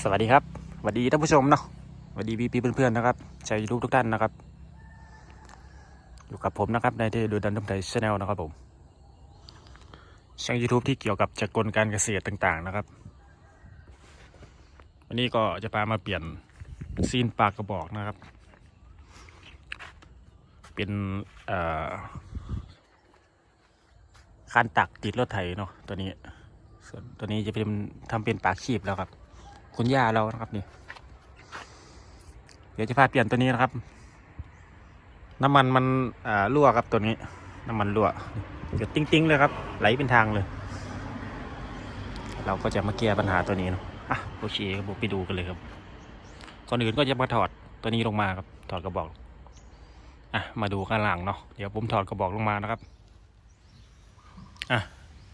สวัสดีครับสวัสดีท่านผู้ชมเนาะสวัสดีพี่ๆเพื่อนๆนะครับชาวยูทูบทุกท่านนะครับ อยู่กับผมนะครับในที่ดูดันทุกไทยชาแนลนะครับผมช่อง YouTube ที่เกี่ยวกับจักรกลการเกษตรต่างๆนะครับ วันนี้ก็จะพามาเปลี่ยนซีนปากกระบอกนะครับ เป็นคานตักติดรถไถเนาะตัวนี้ ส่วนตัวนี้จะเป็นทำเป็นปากขีบแล้วครับ คุณย่าเรานะครับนี่เดี๋ยวจะพาเปลี่ยนตัวนี้นะครับ น้ำมันมันอ่ารั่วครับตัวนี้ น้ำมันรั่วเดี๋ยวติ้งๆเลยครับ ไหลเป็นทางเลย เราก็จะมาแก้ปัญหาตัวนี้เนาะอะโอเคครับผมไปดูกันเลยครับก่อนอื่นก็จะมาถอดตัวนี้ลงมาครับ ถอดกระบอกอะมาดูข้างหลังเนาะเดี๋ยวผมถอดกระบอกลงมานะครับอะ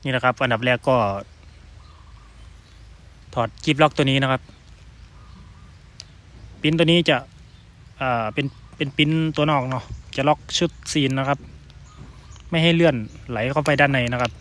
นี่นะครับอันดับแรกก็ ถอดกิฟล็อกตัวนี้นะครับปิ้นตัวนี้จะอ่าเป็นเป็นปิ้นตัวนอกเนาะจะล็อกชุดซีนนะครับ ไม่ให้เลื่อนไหลเข้าไปด้านในนะครับ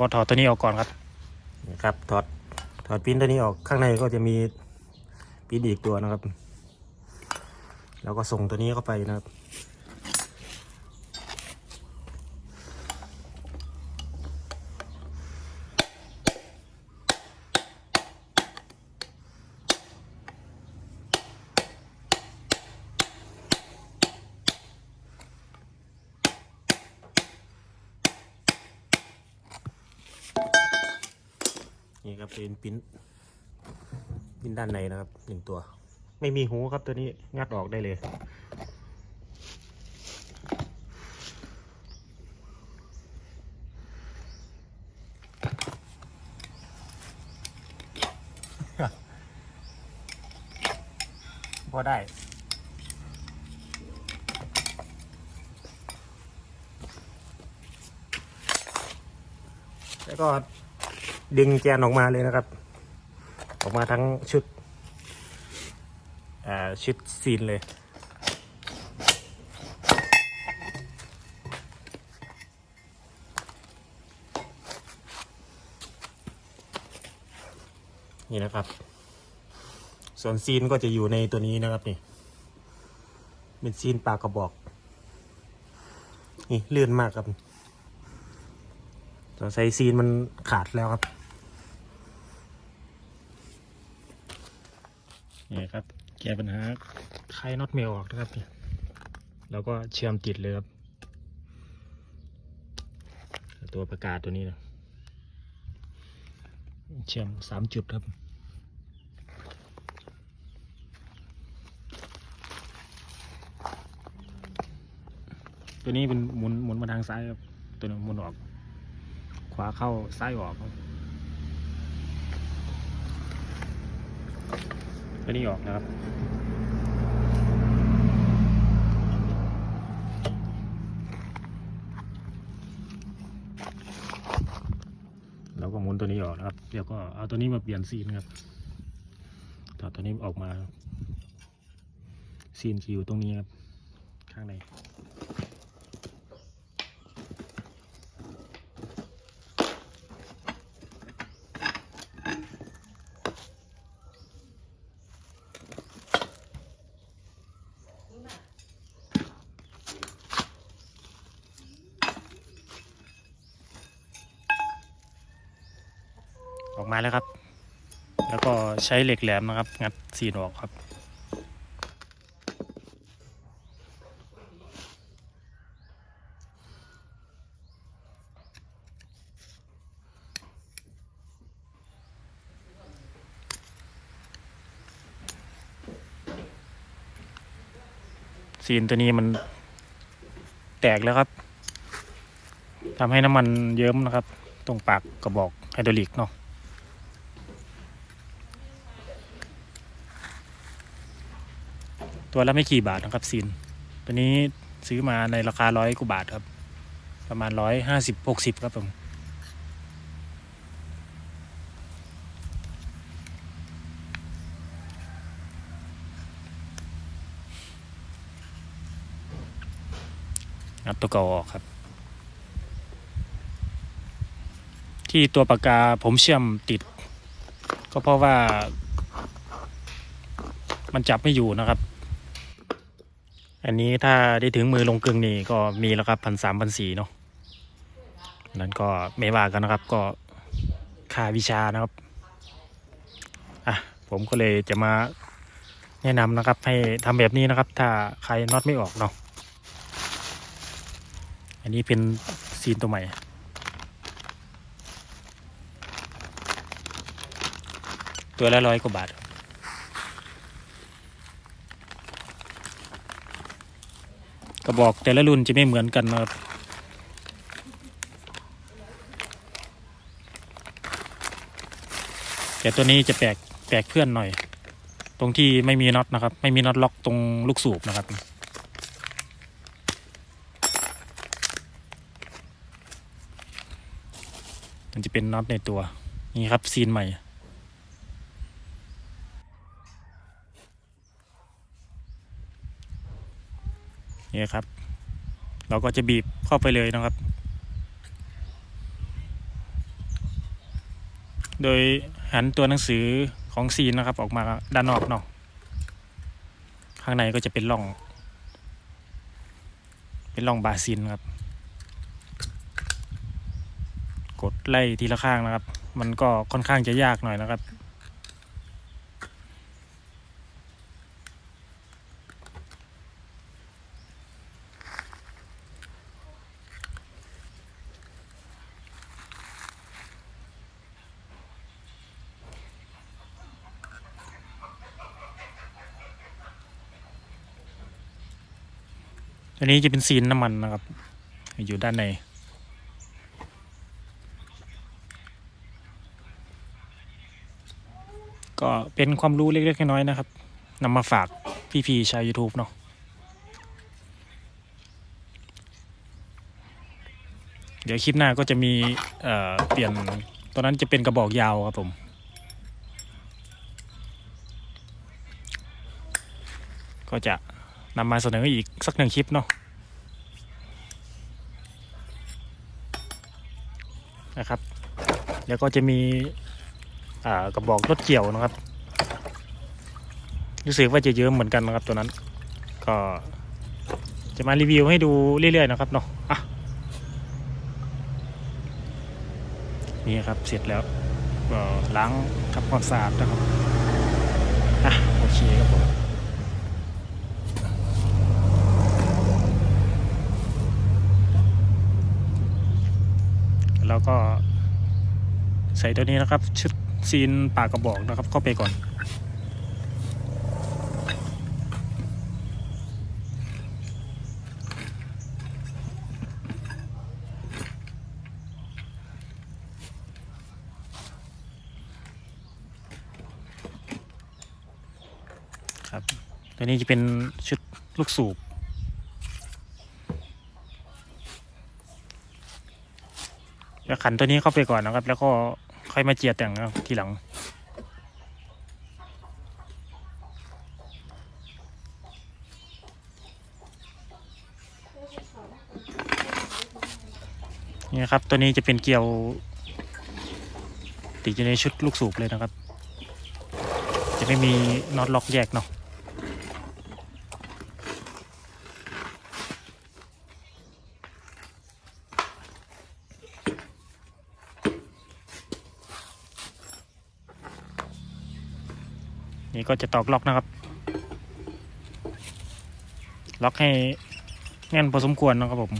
ก็ถอดตัวนี้ออกก่อนครับนะครับถอดถอดปิ้นตัวนี้ออกข้างในก็จะมีปิ้นอีกตัวนะครับ แล้วก็ส่งตัวนี้เข้าไปนะครับ ป็นปิ้นปิ้นด้านในนะครับหนึ่งตัว ไม่มีหูครับตัวนี้งัดออกได้เลย พอได้แล้วก็ ดึงแกนออกมาเลยนะครับ ออกมาทั้งชุดชุดซีนเลยนี่นะครับ ส่วนซีนก็จะอยู่ในตัวนี้นะครับนี่ เป็นซีนปากกระบอก นี่เลื่อนมากครับตัวไซซีนมันขาดแล้วครับ นี่ครับ แก้ปัญหาคลายน็อตเมลออกนะครับนี่แล้วก็เชื่อมติดเลยครับ ตัวประกาศตัวนี้นะเชื่อมสามจุดครับตัวนี้เป็นหมุนหมุนมาทางซ้ายครับ ตัวนี้หมุนออก ขวาเข้าซ้ายออกครับ ตัวนี้ออกนะครับ เราก็หมุนตัวนี้ออกนะครับ เดี๋ยวก็เอาตัวนี้มาเปลี่ยนซีนครับถอดตัวนี้ออกมาซีนจะอยู่ตรงนี้ครับ ข้างใน อกมาแล้วครับ แล้วก็ใช้เหล็กแหลมนะครับ งัดซีนออกครับซีนตัวนี้มันแตกแล้วครับทำให้น้ำมันเยิ้มนะครับ ตรงปากกระบอกไฮดรอลิกเนาะ ตัวละไม่กี่บาทนะครับซีน ตัวนี้ซื้อมาในราคาร้อยกว่าบาทครับ ประมาณร้อยห้าสิบหกสิบครับผมงัดตัวเก่าออกครับ ที่ตัวปากกาผมเชื่อมติด ก็เพราะว่า มันจับไม่อยู่นะครับ อันนี้ถ้าได้ถึงมือลงกึ่งนี่ก็มีแล้วครับพันสามพันสี่เนาะนั้นก็ไม่ว่ากันนะครับก็ค่าวิชานะครับอะผมก็เลยจะมาแนะนำนะครับ ให้ทำแบบนี้นะครับ ถ้าใครน็อตไม่ออกเนาะอันนี้เป็นซีนตัวใหม่ตัวละร้อยกว่าบาท กระบอกแต่ละรุ่นจะไม่เหมือนกันนะครับแต่ตัวนี้จะแปลกแปลกเพื่อนหน่อย ตรงที่ไม่มีน็อตนะครับ ไม่มีน็อตล็อกตรงลูกสูบนะครับ มันจะเป็นน็อตในตัว นี่ครับซีนใหม่ นี่ครับ เราก็จะบีบเข้าไปเลยนะครับ โดยหันตัวหนังสือของซีนนะครับ ออกมาด้านนอกเนาะข้างในก็จะเป็นร่อง เป็นร่องบาซินครับ กดไล่ทีละข้างนะครับ มันก็ค่อนข้างจะยากหน่อยนะครับ นนี้จะเป็นซีนน้ำมันนะครับ อยู่ด้านใน ก็เป็นความรู้เล็กๆน้อยๆนะครับนำมาฝากพี่ๆชาว YouTube เนาะเดี๋ยวคลิปหน้าก็จะมีเอ่อเปลี่ยนตัวนั้นจะเป็นกระบอกยาวครับผม ก็จะนำมาเสนออีกสักหนึ่งคลิปเนาะ นะครับ แล้วก็จะมีกระบอกรถเกี่ยวนะครับ รู้สึกว่าจะเยอะเหมือนกันนะครับตัวนั้น ก็จะมารีวิวให้ดูเรื่อยๆนะครับเนาะอะนี่ครับเสร็จแล้วก็ล้างทำความสะอาดนะครับอะโอเคครับผมแล้ว ก็ ใส่ตัวนี้นะครับ ชุดซีนปากกระบอกนะครับ เข้าไปก่อน ครับ ตัวนี้จะเป็นชุดลูกสูบ แล้ว ขันตัวนี้เข้าไปก่อนนะครับ แล้วก็ค่อยมาเจียแต่งนะทีหลัง นี่ครับ ตัวนี้จะเป็นเกลียว ติดอยู่ในชุดลูกสูบเลยนะครับ จะไม่มีน็อตล็อกแยกเนาะ ก็จะตอกล็อกนะครับ ล็อกให้แน่นพอสมควรนะครับผม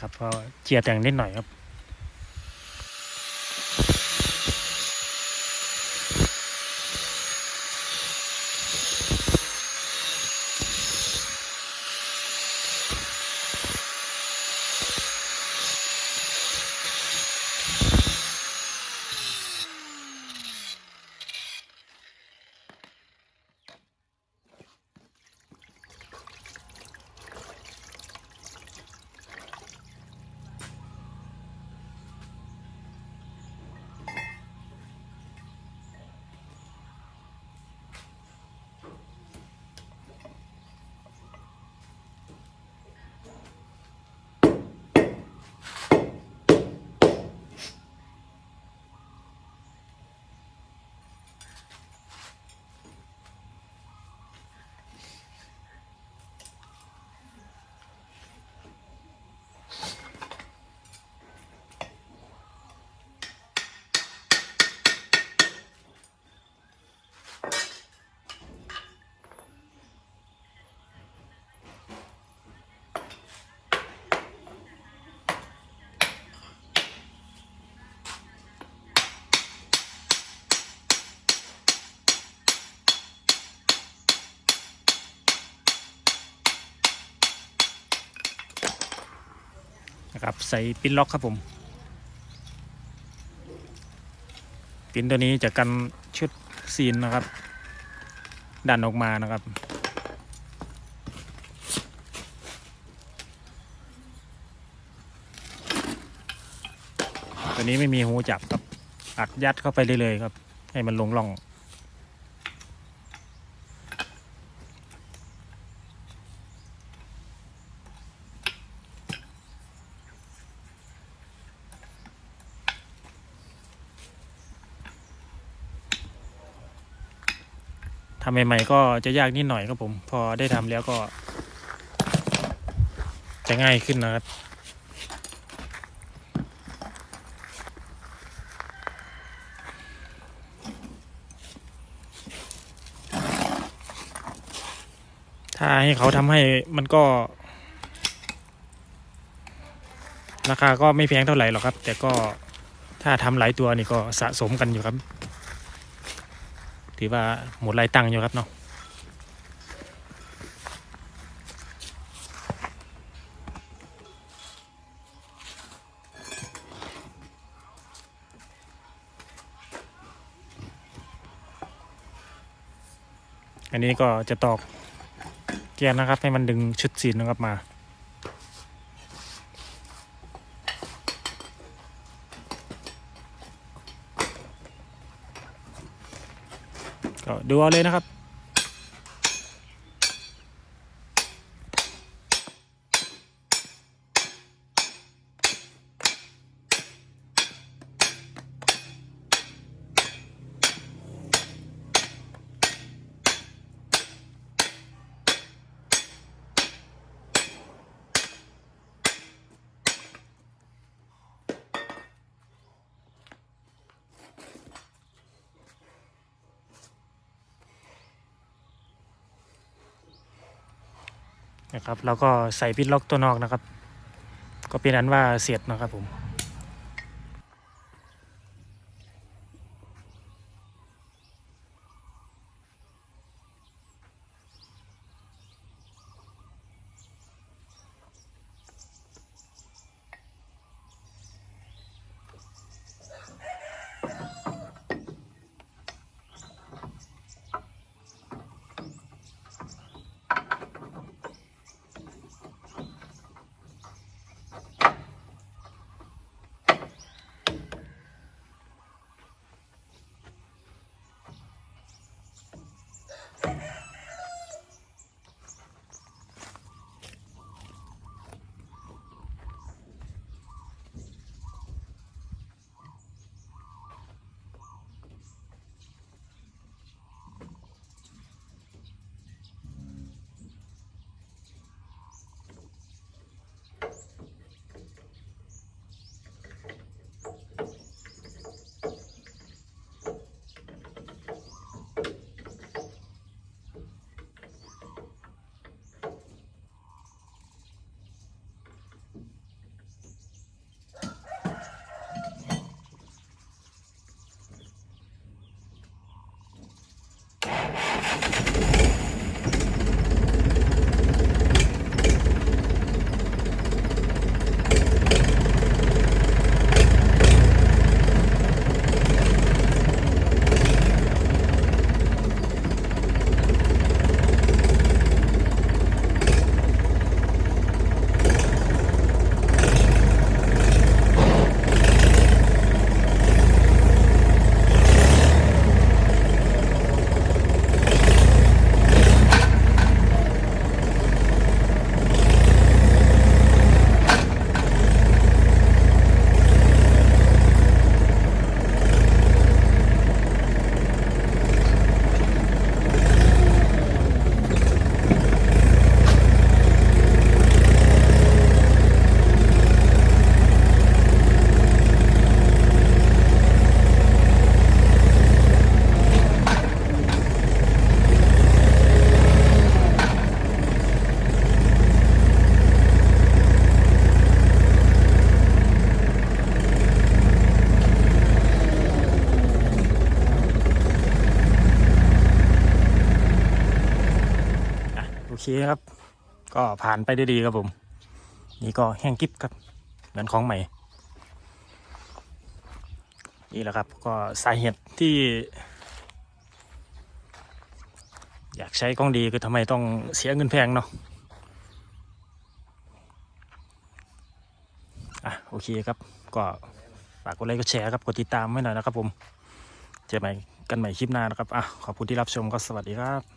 ครับก็ เจียแต่งนิดหน่อยครับ นะครับใส่ปิ้นล็อกครับผมปิ้นตัวนี้จะกันชุดซีนนะครับ ดันออกมานะครับ ตัวนี้ไม่มีหูจับครับอัดยัดเข้าไปเลยๆครับ ให้มันลงร่อง ใหม่ ๆ ก็จะยากนิดหน่อยครับผม พอได้ทำแล้วก็ จะง่ายขึ้นนะครับถ้าให้เขาทำให้มันก็ ราคาก็ไม่แพงเท่าไหร่หรอกครับ แต่ก็ถ้าทำหลายตัวนี่ก็สะสมกันอยู่ครับ ถือว่าหมดรายตังค์อยู่ครับเนาะอันนี้ก็จะตอกแกนนะครับ ให้มันดึงชุดซีนนะครับมา ดูเอาเลยนะครับ นะครับ แล้วก็ใส่พิดล็อกตัวนอกนะครับ ก็เป็นอันว่าเสร็จนะครับผม เคครับ ก็ผ่านไปได้ดีครับผม นี่ก็แห้งกิบครับ เหมือนของใหม่ นี่แหละครับ ก็สาเหตุที่ อยากใช้กล้องดีคือทำไมต้องเสียเงินแพงเนาะอะโอเคครับ ก็ฝากกดไลค์กดแชร์ครับ กดติดตามไว้หน่อยนะครับผม เจอใหม่กันใหม่คลิปหน้านะครับ อะ ขอบคุณที่รับชมก็สวัสดีครับ